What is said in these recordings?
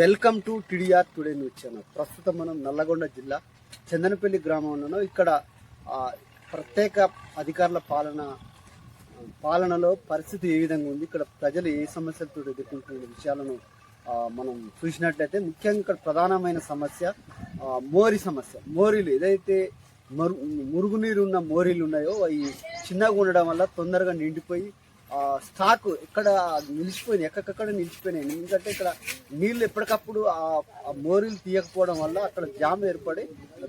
Welcome to TDR today news channel. ప్రస్తుతం మనం నల్లగొండ జిల్లా చందనపల్లి గ్రామంలో ఇక్కడ ప్రత్యేక అధికారుల పాలన పాలనలో పరిస్థితి ఏ విధంగా ఉంది ఇక్కడ ప్రజలు ఏ సమస్యలతో ఎదుర్కొంటున్న విషయాలను మనం చూసినట్లయితే ముఖ్యంగా ఇక్కడ ప్రధానమైన సమస్య మోరి సమస్య. మోరీలు ఏదైతే మరు మురుగునీరు ఉన్న మోరీలు ఉన్నాయో అవి చిన్నగా ఉండడం వల్ల తొందరగా నిండిపోయి స్టాక్ ఇక్కడ నిలిచిపోయినాయి ఎక్కడెక్కడ నిలిచిపోయినాయి. ఎందుకంటే ఇక్కడ నీళ్ళు ఎప్పటికప్పుడు ఆ మోరీలు తీయకపోవడం వల్ల అక్కడ జామ్ ఏర్పడి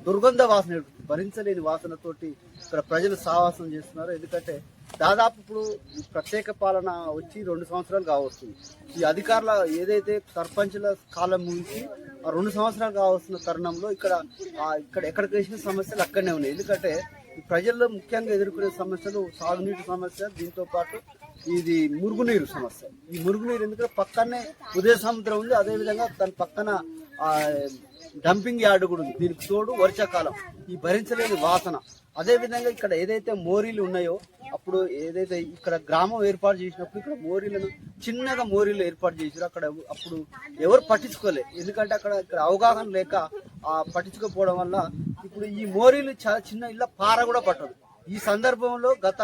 దుర్గంధ వాసన ఏర్పడుతుంది భరించలేని వాసనతోటి ఇక్కడ ప్రజలు సావాసం చేస్తున్నారు. ఎందుకంటే దాదాపు ఇప్పుడు ఈ ప్రత్యేక పాలన వచ్చి రెండు సంవత్సరాలు కావస్తుంది ఈ అధికారుల ఏదైతే సర్పంచుల కాలం నుంచి ఆ రెండు సంవత్సరాలు కావస్తున్న తరుణంలో ఇక్కడ ఇక్కడ ఎక్కడికి వేసిన సమస్యలు అక్కడనే ఉన్నాయి. ఎందుకంటే ఈ ప్రజల్లో ముఖ్యంగా ఎదుర్కొనే సమస్యలు సాగునీటి సమస్య దీంతో పాటు ఇది మురుగునీరు సమస్య. ఈ మురుగునీరు ఎందుకంటే పక్కనే ఉదయ సముద్రం ఉంది అదేవిధంగా దాని పక్కన డంపింగ్ యార్డ్ కూడా ఉంది. దీనికి తోడు వర్షాకాలం. ఈ భరించలేని వాసన. అదేవిధంగా ఇక్కడ ఏదైతే మోరీలు ఉన్నాయో అప్పుడు ఏదైతే ఇక్కడ గ్రామం ఏర్పాటు చేసినప్పుడు ఇక్కడ మోరీలను చిన్నగా మోరీలు ఏర్పాటు చేసారు అక్కడ అప్పుడు ఎవరు పట్టించుకోలే. ఎందుకంటే అక్కడ ఇక్కడ అవగాహన లేక ఆ పట్టించుకోకపోవడం వల్ల ఇప్పుడు ఈ మోరీలు చాలా చిన్న ఇళ్ళ పార కూడా పట్టదు. ఈ సందర్భంలో గత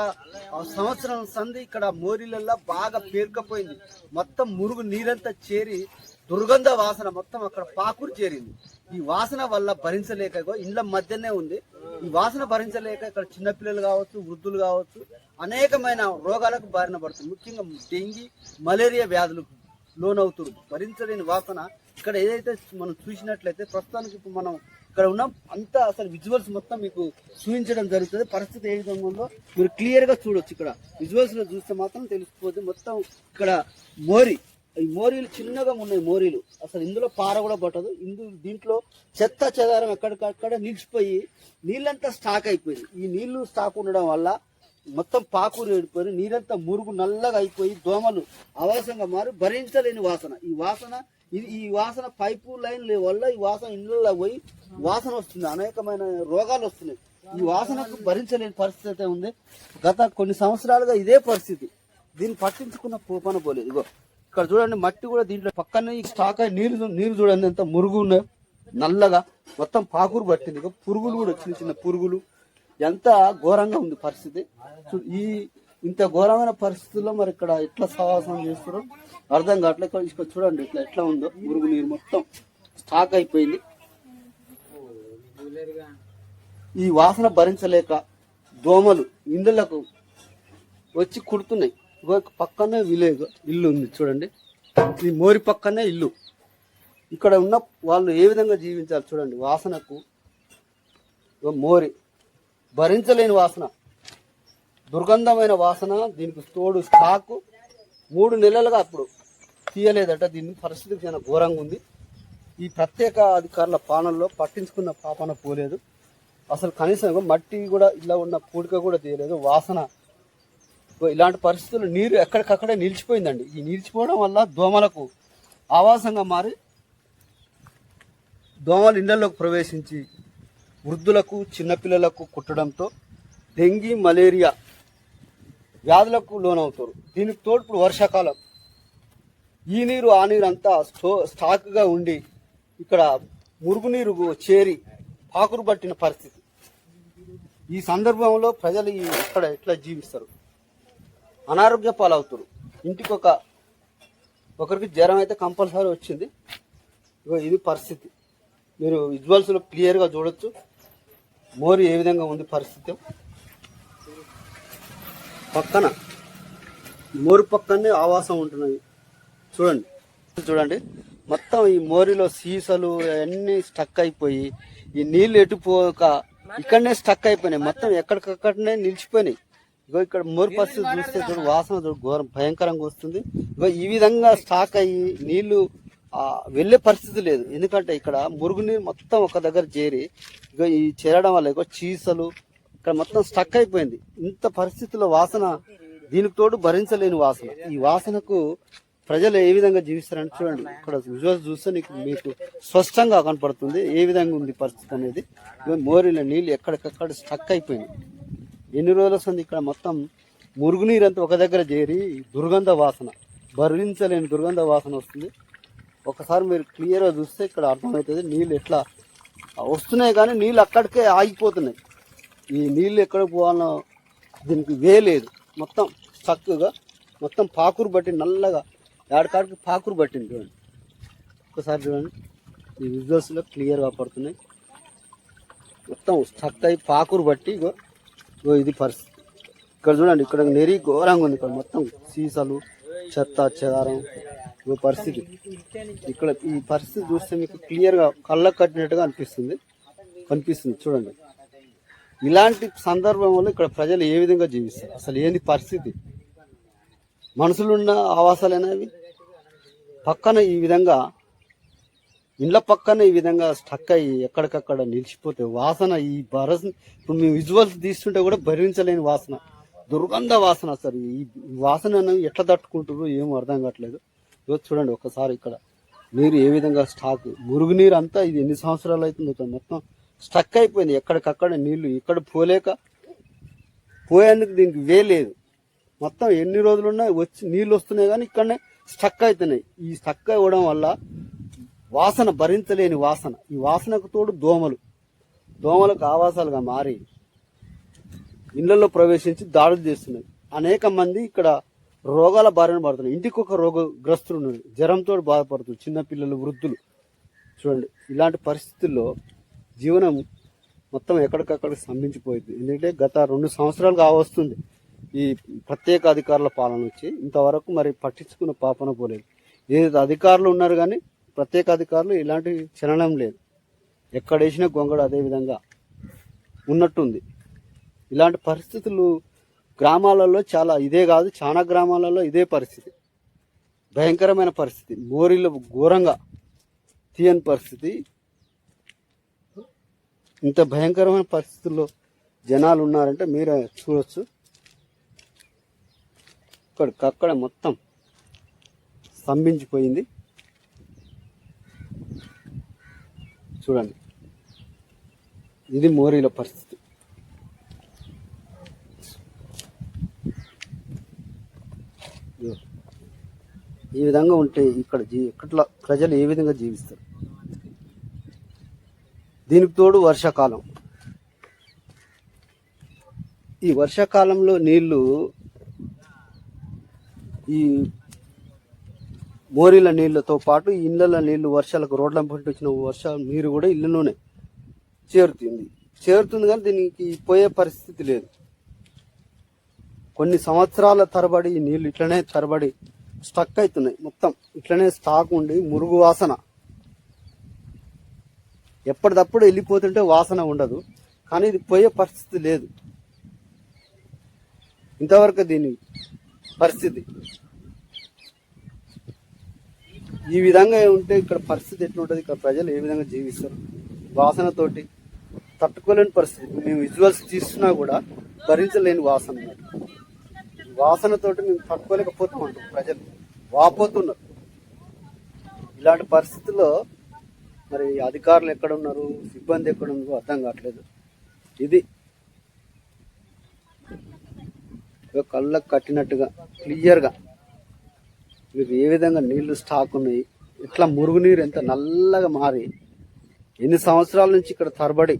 సంవత్సరం సంధి ఇక్కడ మోరీలల్లో బాగా పేరుకపోయింది. మొత్తం మురుగు నీరంతా చేరి దుర్గంధ వాసన మొత్తం అక్కడ పాకురు చేరింది. ఈ వాసన వల్ల భరించలేక ఇండ్ల మధ్యనే ఉంది. ఈ వాసన భరించలేక ఇక్కడ చిన్నపిల్లలు కావచ్చు వృద్ధులు కావచ్చు అనేకమైన రోగాలకు బారిన పడుతుంది. ముఖ్యంగా డెంగీ మలేరియా వ్యాధులకు లోనవుతుంది భరించలేని వాసన. ఇక్కడ ఏదైతే మనం చూసినట్లయితే ప్రస్తుతానికి ఇప్పుడు మనం ఇక్కడ ఉన్నాం అంతా అసలు విజువల్స్ మొత్తం మీకు చూపించడం జరుగుతుంది. పరిస్థితి ఏ విధంగా ఉందో మీరు క్లియర్గా చూడొచ్చు ఇక్కడ. విజువల్స్లో చూస్తే మాత్రం తెలిసిపోతుంది. మొత్తం ఇక్కడ మోరి. ఈ మోరీలు చిన్నగా ఉన్నాయి మోరీలు. అసలు ఇందులో పార కూడా పట్టదు. ఇందు దీంట్లో చెత్త చెదారం ఎక్కడికక్కడ నిలిచిపోయి నీళ్ళంతా స్టాక్ అయిపోయింది. ఈ నీళ్ళు స్టాక్ ఉండడం వల్ల మొత్తం పాకూరు ఏడిపోయి నీరంతా మురుగు నల్లగా అయిపోయి దోమలు ఆవాసంగా మారి భరించలేని వాసన. ఈ వాసన ఇది ఈ వాసన పైపు లైన్ వల్ల ఈ వాసన ఇళ్ళల్లో పోయి వాసన వస్తుంది. అనేకమైన రోగాలు వస్తున్నాయి. ఈ వాసనకు భరించలేని పరిస్థితి అయితే ఉంది. గత కొన్ని సంవత్సరాలుగా ఇదే పరిస్థితి. దీన్ని పట్టించుకున్న పోపన పోలేదు. ఇగో ఇక్కడ చూడండి మట్టి కూడా దీంట్లో పక్కనే ఈ స్టాక్ అయి నీరు నీరు చూడండి ఎంత మురుగు ఉన్నాయి. నల్లగా మొత్తం పాకురు పట్టింది. ఇగో పురుగులు కూడా చిన్న చిన్న పురుగులు. ఎంత ఘోరంగా ఉంది పరిస్థితి. ఈ ఇంత ఘోరమైన పరిస్థితుల్లో మరి ఇక్కడ ఎట్లా సహవాసం చేస్తారో అర్థం కావట్లేదు ఇక్కడ చూడండి ఇట్లా ఎట్లా ఉందో. మురుగు నీరు మొత్తం స్టాక్ అయిపోయింది. ఈ వాసన భరించలేక దోమలు ఇండ్లకు వచ్చి కుడుతున్నాయి. పక్కనే విలేజ్ ఇల్లు ఉంది చూడండి. ఈ మోరి పక్కనే ఇల్లు. ఇక్కడ ఉన్న వాళ్ళు ఏ విధంగా జీవించాలి చూడండి. వాసనకు మోరి. భరించలేని వాసన. దుర్గంధమైన వాసన దీనికి తోడు స్టాకు మూడు నెలలుగా అప్పుడు తీయలేదట దీని పరిస్థితి చాలా ఘోరంగా ఉంది. ఈ ప్రత్యేక అధికారుల పాలనలో పట్టించుకున్న పాపన పోలేదు. అసలు కనీసం మట్టి కూడా ఇలా ఉన్న పూడిక కూడా తీయలేదు. వాసన ఇలాంటి పరిస్థితుల్లో నీరు ఎక్కడికక్కడే నిలిచిపోయిందండి. ఈ నిలిచిపోవడం వల్ల దోమలకు ఆవాసంగా మారి దోమలు ఇళ్ళలోకి ప్రవేశించి వృద్ధులకు చిన్నపిల్లలకు కుట్టడంతో డెంగీ మలేరియా వ్యాధులకు లోనవుతారు. దీనికి తోడు ఇప్పుడు వర్షాకాలం. ఈ నీరు ఆ నీరు అంతా స్టో స్టాక్గా ఉండి ఇక్కడ మురుగునీరు చేరి పాకురు పట్టిన పరిస్థితి. ఈ సందర్భంలో ప్రజలు ఇక్కడ ఎట్లా జీవిస్తారు? అనారోగ్య పాలవుతారు. ఇంటికి ఒక ఒకరికి జ్వరం అయితే కంపల్సరీ వచ్చింది. ఇది పరిస్థితి. మీరు విజువల్స్లో క్లియర్గా చూడొచ్చు. మోరి ఏ విధంగా ఉంది పరిస్థితి. పక్కన. మోరు పక్కనే ఆవాసం ఉంటున్నది. చూడండి. చూడండి. మొత్తం ఈ మోరిలో సీసలు అన్నీ స్టక్ అయిపోయి ఈ నీళ్ళు ఎటుపోక ఇక్కడనే స్టక్ అయిపోయినాయి. మొత్తం ఎక్కడికక్కడనే నిలిచిపోయినాయి. ఇగో ఇక్కడ మోరు పరిస్థితి చూస్తే చూడు వాసన చూడు ఘోరం భయంకరంగా వస్తుంది. ఇగో ఈ విధంగా స్టాక్ అయ్యి నీళ్ళు వెళ్ళే పరిస్థితి లేదు. ఎందుకంటే ఇక్కడ మురుగునీరు మొత్తం ఒక దగ్గర చేరి ఇగో ఈ చేరడం వల్ల ఇగో చీసలు ఇక్కడ మొత్తం స్టక్ అయిపోయింది. ఇంత పరిస్థితుల్లో వాసన దీనికి తోడు భరించలేని వాసన. ఈ వాసనకు ప్రజలు ఏ విధంగా జీవిస్తారంటే చూడండి. ఇక్కడ విజువల్స్ చూస్తే నీకు మీకు స్పష్టంగా కనపడుతుంది ఏ విధంగా ఉంది పరిస్థితి అనేది. ఇగో మోరీల నీళ్ళు ఎక్కడికక్కడ స్టక్ అయిపోయింది. ఎన్ని రోజులు వస్తుంది ఇక్కడ మొత్తం మురుగునీరు అంతా ఒక దగ్గర చేరి దుర్గంధ వాసన. భరించలేని దుర్గంధ వాసన వస్తుంది. ఒకసారి మీరు క్లియర్గా చూస్తే ఇక్కడ అర్థమవుతుంది నీళ్ళు ఎట్లా వస్తున్నాయి కానీ నీళ్ళు అక్కడికే ఆగిపోతున్నాయి. ఈ నీళ్ళు ఎక్కడ పోవాలో దీనికి వే లేదు. మొత్తం చక్కగా మొత్తం పాకురు పట్టి నల్లగా ఏడకాడికి పాకురు పట్టింది చూడండి. ఒకసారి చూడండి. ఈ విజువల్స్లో క్లియర్గా పడుతున్నాయి. మొత్తం చక్కయి పాకురు బట్టి ఇగో ఇది పరిస్థితి ఇక్కడ చూడండి ఇక్కడ నెరి ఘోరంగా ఉంది ఇక్కడ మొత్తం సీసాలు చెత్త చెదారం ఇగో పరిస్థితి. ఇక్కడ ఈ పరిస్థితి చూస్తే మీకు క్లియర్గా కళ్ళకు కట్టినట్టుగా అనిపిస్తుంది. కనిపిస్తుంది చూడండి. ఇలాంటి సందర్భంలో ఇక్కడ ప్రజలు ఏ విధంగా జీవిస్తారు? అసలు ఏంది పరిస్థితి? మనుషులున్న ఆవాసాలు అవి పక్కన ఈ విధంగా ఇండ్ల పక్కన ఈ విధంగా స్టక్ అయ్యి ఎక్కడికక్కడ నిలిచిపోతే వాసన ఈ బరస్ ఇప్పుడు మేము విజువల్స్ తీస్తుంటే కూడా భరించలేని వాసన దుర్గంధ వాసన అసలు. ఈ వాసన ఎట్లా తట్టుకుంటారో ఏం అర్థం కావట్లేదు. ఇదిగో చూడండి ఒకసారి ఇక్కడ. నీరు ఏ విధంగా స్టాక్ మురుగునీరు అంతా ఇది ఎన్ని సంవత్సరాలు అవుతుంది మొత్తం స్టక్ అయిపోయింది. ఎక్కడికక్కడ నీళ్ళు ఇక్కడ పోలేక పోయేందుకు దీనికి వే లేదు. మొత్తం ఎన్ని రోజులున్నా వచ్చి నీళ్ళు వస్తున్నాయి కానీ ఇక్కడనే స్టక్ అవుతున్నాయి. ఈ స్టక్ అవ్వడం వల్ల వాసన భరించలేని వాసన. ఈ వాసనకు తోడు దోమలు. దోమలకు ఆవాసాలుగా మారి ఇళ్ళలో ప్రవేశించి దాడులు చేస్తున్నాయి. అనేక మంది ఇక్కడ రోగాల బారిన పడుతున్నారు. ఇంటికి ఒక రోగగ్రస్తులు ఉన్నారు జ్వరంతో బాధపడుతున్నారు. చిన్నపిల్లలు వృద్ధులు. చూడండి ఇలాంటి పరిస్థితుల్లో జీవనం మొత్తం ఎక్కడికక్కడ స్తంభించిపోయింది. ఎందుకంటే గత రెండు సంవత్సరాలుగా వస్తుంది ఈ ప్రత్యేక అధికారుల పాలన వచ్చి. ఇంతవరకు మరి పట్టించుకున్న పాపన పోలేదు. ఏదైతే అధికారులు ఉన్నారు కానీ ప్రత్యేక అధికారులు ఇలాంటి చలనం లేదు. ఎక్కడ వేసినా గొంగడు అదే విధంగా ఉన్నట్టుంది. ఇలాంటి పరిస్థితులు గ్రామాలలో చాలా ఇదే కాదు చాలా గ్రామాలలో ఇదే పరిస్థితి. భయంకరమైన పరిస్థితి. మోరీలు ఘోరంగా తీయని పరిస్థితి. ఇంత భయంకరమైన పరిస్థితుల్లో జనాలు ఉన్నారంటే మీరే చూడొచ్చు. ఇక్కడికక్కడ మొత్తం స్తంభించిపోయింది. చూడండి. ఇది మోరీల పరిస్థితి. ఈ విధంగా ఉంటే ఇక్కడ జీ ఇక్కడ ప్రజలు ఏ విధంగా జీవిస్తారు? దీనికి తోడు వర్షాకాలం. ఈ వర్షాకాలంలో నీళ్ళు ఈ మోరీల నీళ్ళతో పాటు ఇళ్ళల ఇళ్ళ నీళ్ళు వర్షాలకు రోడ్ల పంట వచ్చిన వర్ష నీరు కూడా ఇళ్ళలోనే చేరుతుంది. చేరుతుంది కానీ దీనికి పోయే పరిస్థితి లేదు. కొన్ని సంవత్సరాల తరబడి ఈ నీళ్ళు ఇట్లనే తరబడి స్టక్ అవుతున్నాయి. మొత్తం ఇట్లనే స్టాక్ ఉండి మురుగు వాసన ఎప్పటిదప్పుడు వెళ్ళిపోతుంటే వాసన ఉండదు. కానీ ఇది పోయే పరిస్థితి లేదు. ఇంతవరకు దీని పరిస్థితి. ఈ విధంగా ఉంటే ఇక్కడ పరిస్థితి ఎట్లుంటుంది? ఇక్కడ ప్రజలు ఏ విధంగా జీవిస్తారు? వాసనతోటి తట్టుకోలేని పరిస్థితి. మేము విజువల్స్ తీస్తున్నా కూడా భరించలేని వాసన వాసనతోటి మేము తట్టుకోలేకపోతాం అంటాం ప్రజలు. వాపోతున్నారు. ఇలాంటి పరిస్థితుల్లో మరి అధికారులు ఎక్కడ ఉన్నారు సిబ్బంది ఎక్కడ ఉన్నారో అర్థం కావట్లేదు. ఇది కళ్ళకు కట్టినట్టుగా క్లియర్గా. మీకు ఏ విధంగా నీళ్ళు స్టాక్ ఉన్నాయి? ఇట్లా మురుగునీరు ఎంత నల్లగా మారి ఎన్ని సంవత్సరాల నుంచి ఇక్కడ తరబడి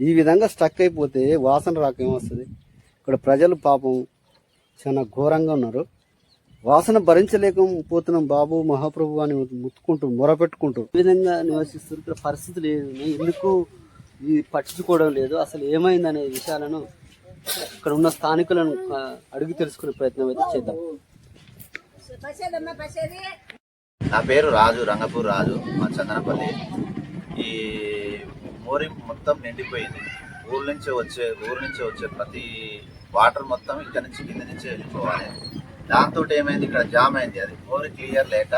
ఈ విధంగా స్టక్ అయిపోతే వాసన రాకేమొస్తుంది ఇక్కడ ప్రజలు పాపం చాలా ఘోరంగా ఉన్నారు. వాసన భరించలేకపోతున్నాం బాబు మహాప్రభు అని ముత్తుకుంటూ మొరపెట్టుకుంటూ ఈ విధంగా నివసిస్తున్న ఇక్కడ పరిస్థితులు ఎందుకు ఇది పట్టించుకోవడం లేదు? అసలు ఏమైందనే విషయాలను ఇక్కడ ఉన్న స్థానికులను అడిగి తెలుసుకునే ప్రయత్నం అయితే చేద్దాం. నా పేరు రాజు రంగపూర్ రాజు మా చందనపల్లి. ఈ మోరి మొత్తం నిండిపోయింది. ఊరు నుంచి వచ్చే ఊరు నుంచి వచ్చే ప్రతి వాటర్ మొత్తం ఇక్కడ నుంచి కింద నుంచి వెళ్ళిపోవాలి. దాంతో ఏమైంది? ఇక్కడ జామ్ అయింది. అది మోరి క్లియర్ లేక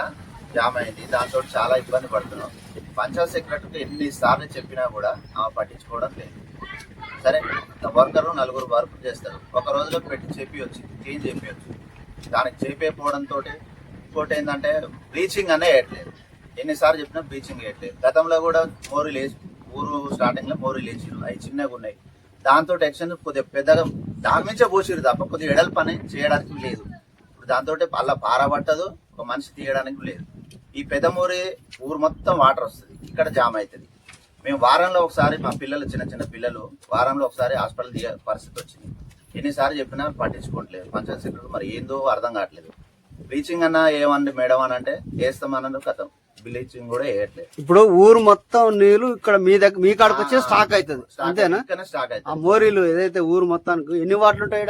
జామ్ అయింది. దాంతో చాలా ఇబ్బంది పడుతున్నాం. పంచాయత్ సెక్రటరీకి ఎన్నిసార్లు చెప్పినా కూడా ఆమె పట్టించుకోవడం లేదు. సరే వర్కర్ నలుగురు వర్క్ చేస్తారు. ఒక రోజులో పెట్టి చెప్పియొచ్చు క్లీన్ చెప్పియొచ్చు దానికి చేపేయకపోవడంతో ఇంకోటి ఏంటంటే బ్లీచింగ్ అనే వేయట్లేదు. ఎన్నిసార్లు చెప్పినా బ్లీచింగ్ వేయట్లేదు. గతంలో కూడా మోరీ లేచి ఊరు స్టార్టింగ్లో మోరు మోరీ లేచిరు అవి చిన్నగా ఉన్నాయి. దాంతో ఎక్షన్ కొద్దిగా పెద్దగా దాని నుంచే పోసిరు తప్ప కొద్దిగా ఎడల పని చేయడానికి లేదు. దాంతో అలా పార పట్టదు ఒక మనిషి తీయడానికి లేదు. ఈ పెదమూరి ఊరు మొత్తం వాటర్ వస్తుంది ఇక్కడ జామ్ అవుతుంది మేము వారంలో ఒకసారి మా పిల్లలు చిన్న చిన్న పిల్లలు వారంలో ఒకసారి హాస్పిటల్ దిగే పరిస్థితి వచ్చింది. ఎన్నిసార్లు చెప్పినా పట్టించుకోవట్లేదు. పంచాయత్ సెక్రటరీ మరి ఏందో అర్థం కావట్లేదు. బ్లీచింగ్ అన్న ఏమండి మేడం అని అంటే వేస్తామన్నది కథం. బ్లీచింగ్ కూడా వేయట్లేదు ఇప్పుడు ఊరు మొత్తం నీళ్ళు ఇక్కడ మీ దగ్గర మీ కాడకు వచ్చే స్టాక్ అవుతుంది అంతేనా? స్టాక్ ఆ అవుతుంది మోరీలు ఏదైతే ఊరు మొత్తానికి ఎన్ని వార్డులు ఉంటాయి?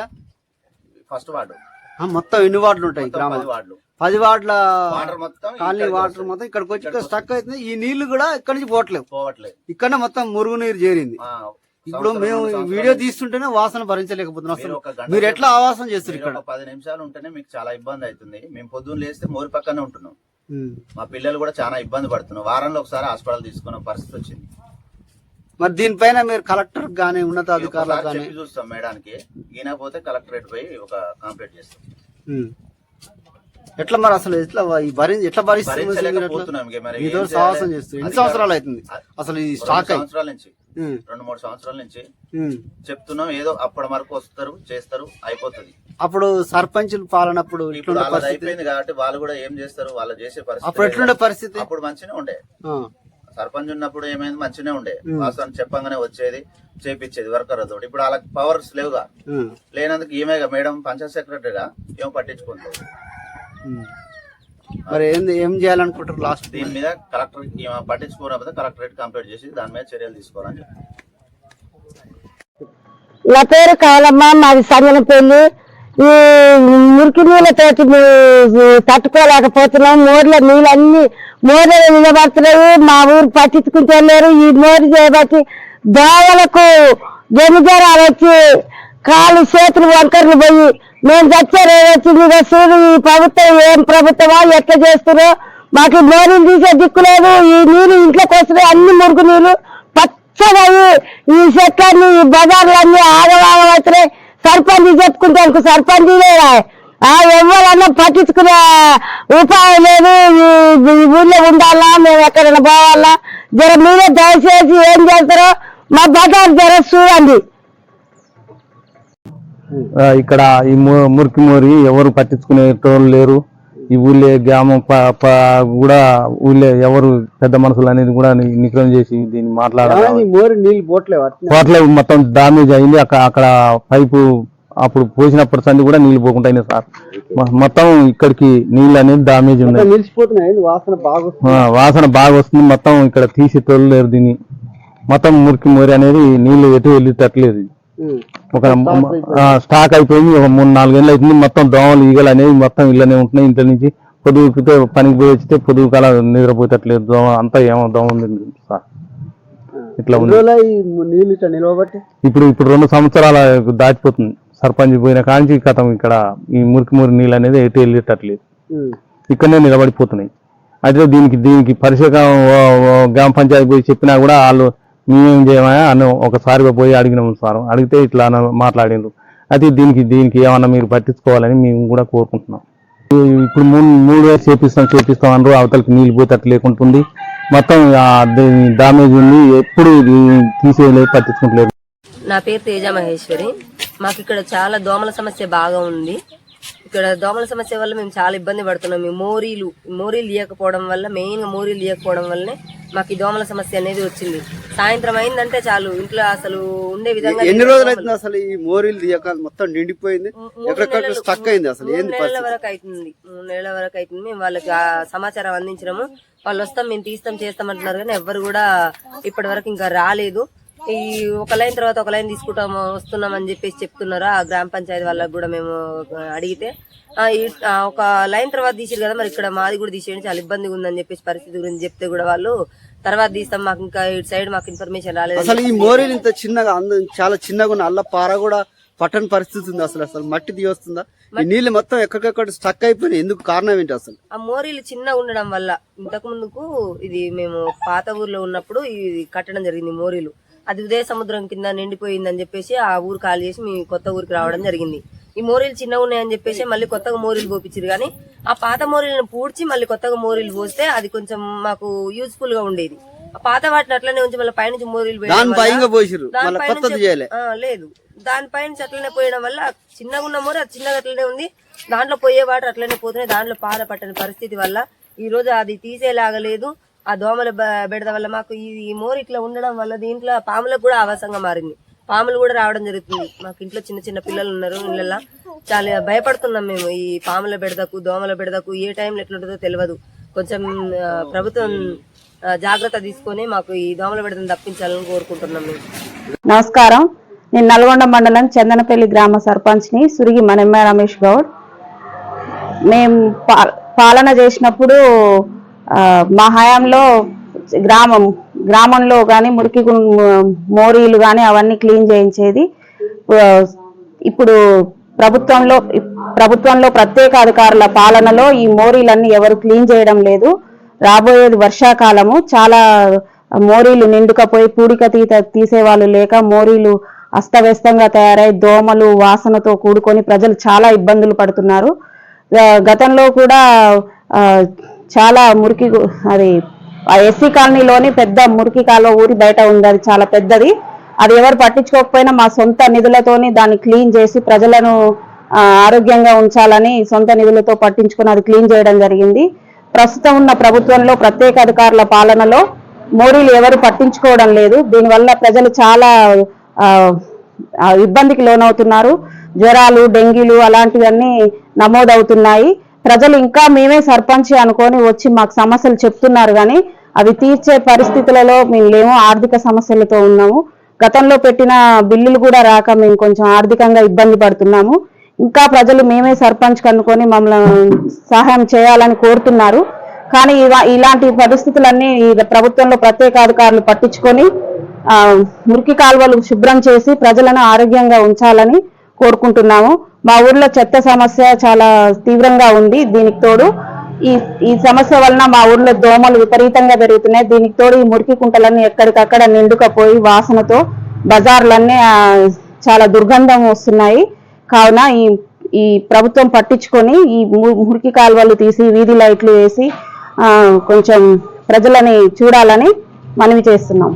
First ward. ఆ మొత్తం ఎన్ని వార్డులు ఉంటాయి మొత్తం గ్రామం పది వార్డులు కాలనీ వాటర్. మొత్తం ఇక్కడికి వచ్చి ఇక్కడ స్టక్ అవుతుంది ఈ నీళ్ళు కూడా ఇక్కడి నుంచి పోవట్లేవు. పోవట్లేదు. ఇక్కడనే మొత్తం మురుగు నీరు చేరింది ఇప్పుడు మేము వీడియో తీస్తుంటేనే వాసన భరించలేకపోతున్నాం. అసలు మీరు ఎట్లా ఆవాసం చేస్తారు ఇక్కడ? పది నిమిషాలు ఉంటేనే మీకు చాలా ఇబ్బంది అవుతుంది. మేము పొద్దున్న లేస్తే మోరి పక్కనే ఉంటున్నాం. మా పిల్లలు కూడా చాలా ఇబ్బంది పడుతున్నారు. వారంలో ఒకసారి హాస్పిటల్ తీసుకున్న పరిస్థితి వచ్చింది. మరి దీనిపైన మీరు కలెక్టర్ గానీ ఉన్నతాధికారులకు చెప్పి చూస్తాం మేడానికి. ఈయనపోతే కలెక్టరేట్ పోయి ఒక కంప్లైంట్ చేస్తాం. ఎట్లా మరి అసలు ఎట్లా ఈ భరి ఎట్లా భరిస్తుంది సాహసం? చేస్తుంది ఎన్ని సంవత్సరాలు అవుతుంది? అసలు ఈ స్టాక్ సంవత్సరాల నుంచి. రెండు మూడు సంవత్సరాల నుంచి. చెప్తున్నాం ఏదో అప్పటి వరకు వస్తారు చేస్తారు అయిపోతుంది. అప్పుడు సర్పంచులు పాలనప్పుడు అయిపోయింది కాబట్టి వాళ్ళు కూడా ఏం చేస్తారు? వాళ్ళు చేసే అప్పుడు పరిస్థితి ఎట్లుండే పరిస్థితి? అప్పుడు మంచిగా ఉండే. సర్పంచ్ ఉన్నప్పుడు ఏమైంది? మంచిగానే ఉండే. వాస్తవం చెప్పంగానే వచ్చేది చేపించేది వర్కర్ తోటి ఇప్పుడు వాళ్ళకి పవర్స్ లేవుగా. లేనందుకు ఈమెగా మేడం పంచాయత్ సెక్రటరీగా ఏం పట్టించుకుంటుంది? ఉమ్. మరి ఏంది? ఏం చేయాలనుకుంటారు లాస్ట్ దీని మీద కలెక్టర్ పట్టించుకోకపోతే కలెక్టరేట్ కంప్లీట్ చేసి దాని మీద చర్యలు తీసుకోవాలని నా పేరు కాలమ్మ మాది సంగనపల్లి ఈ మురికి నీళ్ళతోటి తట్టుకోలేకపోతున్నాం. మోర్ల నీళ్ళన్నీ మోర్ల నిలబడుతున్నాయి మా ఊరు పట్టించుకుంటలేరు ఈ మోరు చేయబట్టి దోవలకు జమిజరాలు వచ్చి కాళ్ళు చేతులు వంకర్లు పోయి మేము చచ్చారు. వచ్చింది చూడు ఈ ప్రభుత్వం ఏం ప్రభుత్వమా ఎట్లా చేస్తున్నారో మాకు ఈ మోరీలు తీసే దిక్కు లేదు. ఈ నీరు ఇంట్లోకి వస్తున్నాయి అన్ని మురుగు నీళ్ళు. పచ్చగా ఈ చెట్లన్నీ ఈ బజార్లన్నీ ఆగవాగవుతున్నాయి సర్పంచ్ చెప్పుకుంటాను సర్పంచ్ లేదా ఎవరన్నా పట్టించుకునే ఉపాయం లేదు. ఊళ్ళో ఉండాలా మేము ఎక్కడైనా పోవాలా? జర మీరే దయచేసి ఏం చేస్తారో మా బజార్ జర చూడండి. ఆ, ఇక్కడ ఈ ము- మురికి మోరి ఎవరు పట్టించుకునేటోళ్ళు లేరు. ఈ ఊళ్ళే గ్రామం కూడా ఊళ్ళే ఎవరు పెద్ద మనుషులు అనేది కూడా నిగ్రహం చేసి దీన్ని మాట్లాడాలి. కోట్ల మొత్తం డామేజ్ అయింది. అక్కడ అక్కడ పైపు అప్పుడు పోసినప్పటి సంది కూడా నీళ్ళు పోకుండా సార్. మొత్తం ఇక్కడికి నీళ్ళు అనేది డామేజ్ ఉన్నాయి వాసన బాగా వస్తుంది. ఆ, వాసన బాగా వస్తుంది. మొత్తం ఇక్కడ తీసి తోలు లేరు దీన్ని. మొత్తం మురికి మోరి అనేది నీళ్ళు ఎటు వెళ్ళేటట్లేదు. ఒక స్టాక్ అయిపోయింది. ఒక మూడు నాలుగేళ్ళు అవుతుంది. మొత్తం దోమలు ఈగలు అనేవి మొత్తం ఇళ్ళనే ఉంటున్నాయి. ఇంట్లో నుంచి పొదుగుకితే పనికి పోయి వచ్చితే పొదుగు కాల నిద్రపోతట్లేదు దోమ అంతా ఏమో దోమ ఉంది సార్. ఇట్లా ఉంది. నీళ్ళు ఇప్పుడు ఇప్పుడు రెండు సంవత్సరాల దాటిపోతుంది. సర్పంచ్ పోయిన కాంచి కథం ఇక్కడ ఈ మురికి మురికి నీళ్ళు అనేది ఎటు వెళ్ళేటట్లేదు. ఇక్కడనే నిలబడిపోతున్నాయి. అయితే దీనికి దీనికి పరిశీలన గ్రామ పంచాయతీ పోయి చెప్పినా కూడా వాళ్ళు మేమేం చేయమని అని ఒకసారి పోయి అడిగినాం సార్. అడిగితే ఇట్లా అని మాట్లాడిండ్రు. అయితే దీనికి దీనికి ఏమన్నా మీరు పట్టించుకోవాలని మేము కూడా కోరుకుంటున్నాం. ఇప్పుడు మూడు మూడు వేలు చేపిస్తాం చేపిస్తాం అనరు అవతలకి నీళ్ళు పోతట్టు లేకుంటుంది. మొత్తం డామేజ్ ఉంది. ఎప్పుడు తీసేయలేదు పట్టించుకుంటలేదు. నా పేరు తేజ మహేశ్వరి. మాకు ఇక్కడ చాలా దోమల సమస్య బాగా ఉంది. ఇక్కడ దోమల సమస్య వల్ల మేము చాలా ఇబ్బంది పడుతున్నాం. ఈ మోరీలు మోరీలు తీయకపోవడం వల్ల మెయిన్గా మోరీలు తీయకపోవడం వల్లనే మాకు ఈ దోమల సమస్య అనేది వచ్చింది. సాయంత్రం అయిందంటే చాలు ఇంట్లో అసలు ఉండే విధంగా ఎన్ని రోజులు అవుతుంది అసలు ఈ మోరీలు తీయక మొత్తం నిండిపోయింది? స్టక్ అయింది అసలు? ఏంది నెలల వరకు అవుతుంది మూడు నెలల వరకు అవుతుంది మేము వాళ్ళకి ఆ సమాచారం అందించినాము. వాళ్ళు వస్తాం మేము తీస్తాం చేస్తాం అంటున్నారు కానీ ఎవ్వరు కూడా ఇప్పటి వరకు ఇంకా రాలేదు. ఈ ఒక లైన్ తర్వాత ఒక లైన్ తీసుకుంటాము వస్తున్నాం అని చెప్పేసి చెప్తున్నారు? ఆ గ్రామ పంచాయతీ వాళ్ళకి కూడా మేము అడిగితే ఒక లైన్ తర్వాత తీసారు కదా మరి ఇక్కడ మాది కూడా తీసేయండి చాలా ఇబ్బందిగా ఉందని చెప్పేసి పరిస్థితి గురించి చెప్తే కూడా వాళ్ళు తర్వాత తీస్తాం మాకు ఇంకా ఇటు సైడ్ మాకు ఇన్ఫర్మేషన్ రాలేదు. అసలు ఈ మోరీలు ఇంత చిన్నగా అంద చాలా చిన్నగా ఉన్న అల్ల పార కూడా పట్టని పరిస్థితి ఉంది అసలు అసలు మట్టి తీయొస్తుందా ఈ నీళ్ళు మొత్తం ఎక్కడికక్కడ స్టక్ అయిపోయినాయి ఎందుకు కారణం ఏంటి అసలు? ఆ మోరీలు చిన్నగా ఉండడం వల్ల ఇంతకు ముందుకు ఇది మేము పాత ఊర్లో ఉన్నప్పుడు ఇది కట్టడం జరిగింది మోరీలు. అది ఉదయ సముద్రం కింద నిండిపోయిందని చెప్పేసి ఆ ఊరు ఖాళీ చేసి మీ కొత్త ఊరికి రావడం జరిగింది. ఈ మోరీలు చిన్నగా ఉన్నాయని చెప్పేసి మళ్ళీ కొత్తగా మోరీలు పోపించారు కానీ ఆ పాత మోరీలను పూడ్చి మళ్ళీ కొత్తగా మోరీలు పోస్తే అది కొంచెం మాకు యూజ్ఫుల్గా ఉండేది. ఆ పాత వాటిని అట్లనే ఉంచి మళ్ళీ పైనుంచి మోరీలు లేదు. దానిపైన అట్లనే పోయడం వల్ల చిన్నగా ఉన్న మోరి అది చిన్నగా అట్లనే ఉంది. దాంట్లో పోయే వాటర్ అట్లనే పోతున్నాయి దాంట్లో పార పట్టని పరిస్థితి వల్ల ఈ రోజు అది తీసేలాగలేదు ఆ దోమల బిడద బెడద వల్ల మాకు ఈ ఈ మోరు ఇట్లా ఉండడం వల్ల దీంట్లో పాములకు కూడా ఆవాసంగా మారింది. పాములు కూడా రావడం జరుగుతుంది. మాకు ఇంట్లో చిన్న చిన్న పిల్లలు ఉన్నారు ఇళ్ళల్లో. చాలా భయపడుతున్నాం మేము ఈ పాముల బెడదకు దోమల బెడదకు. ఏ టైంలో ఎట్లుంటుందో తెలియదు కొంచెం ప్రభుత్వం జాగ్రత్త తీసుకొని మాకు ఈ దోమల బెడదను తప్పించాలని కోరుకుంటున్నాం మేము. నమస్కారం. నేను నల్గొండ మండలం చందనపల్లి గ్రామ సర్పంచ్ని సురిగి మనమ్మ రమేష్ గౌడ్. మేము పాలన చేసినప్పుడు మా హయాంలో గ్రామం గ్రామంలో కానీ మురికి మోరీలు కానీ అవన్నీ క్లీన్ చేయించేది. ఇప్పుడు ప్రభుత్వంలో ప్రభుత్వంలో ప్రత్యేక అధికారుల పాలనలో ఈ మోరీలన్నీ ఎవరు క్లీన్ చేయడం లేదు. రాబోయేది వర్షాకాలము. చాలా మోరీలు నిండుకపోయి పూడిక తీత తీసేవాళ్ళు లేక మోరీలు అస్తవ్యస్తంగా తయారై దోమలు వాసనతో కూడుకొని ప్రజలు చాలా ఇబ్బందులు పడుతున్నారు. గతంలో కూడా చాలా మురికి అది ఆ ఎస్సీ కాలనీలోని పెద్ద మురికి కాలువ ఊరి బయట ఉంది. అది చాలా పెద్దది. అది ఎవరు పట్టించుకోకపోయినా మా సొంత నిధులతోని దాన్ని క్లీన్ చేసి ప్రజలను ఆరోగ్యంగా ఉంచాలని సొంత నిధులతో పట్టించుకొని అది క్లీన్ చేయడం జరిగింది. ప్రస్తుతం ఉన్న ప్రభుత్వంలో ప్రత్యేక అధికారుల పాలనలో మోరీలు ఎవరు పట్టించుకోవడం లేదు. దీనివల్ల ప్రజలు చాలా ఇబ్బందికి లోనవుతున్నారు. జ్వరాలు డెంగీలు అలాంటివన్నీ నమోదవుతున్నాయి. ప్రజలు ఇంకా మేమే సర్పంచ్ అనుకొని వచ్చి మాకు సమస్యలు చెప్తున్నారు కానీ అవి తీర్చే పరిస్థితులలో మేము లేము ఆర్థిక సమస్యలతో ఉన్నాము. గతంలో పెట్టిన బిల్లులు కూడా రాక మేము కొంచెం ఆర్థికంగా ఇబ్బంది పడుతున్నాము. ఇంకా ప్రజలు మేమే సర్పంచ్ కనుకొని మమ్మల్ని సహాయం చేయాలని కోరుతున్నారు. కానీ ఇలాంటి పరిస్థితులన్నీ ప్రభుత్వంలో ప్రత్యేక అధికారులు పట్టించుకొని మురికి కాలువలు శుభ్రం చేసి ప్రజలను ఆరోగ్యంగా ఉంచాలని కోరుకుంటున్నాము. మా ఊర్లో చెత్త సమస్య చాలా తీవ్రంగా ఉంది దీనికి తోడు ఈ ఈ సమస్య వలన మా ఊర్లో దోమలు విపరీతంగా పెరుగుతున్నాయి. దీనికి తోడు ఈ మురికి కుంటలన్నీ ఎక్కడికక్కడ నిండుకపోయి వాసనతో బజార్లన్నీ చాలా దుర్గంధం వస్తున్నాయి. కావున ఈ ఈ ప్రభుత్వం పట్టించుకొని ఈ ము- మురికి కాలువలు తీసి వీధి లైట్లు వేసి కొంచెం ప్రజలని చూడాలని మనవి చేస్తున్నాం.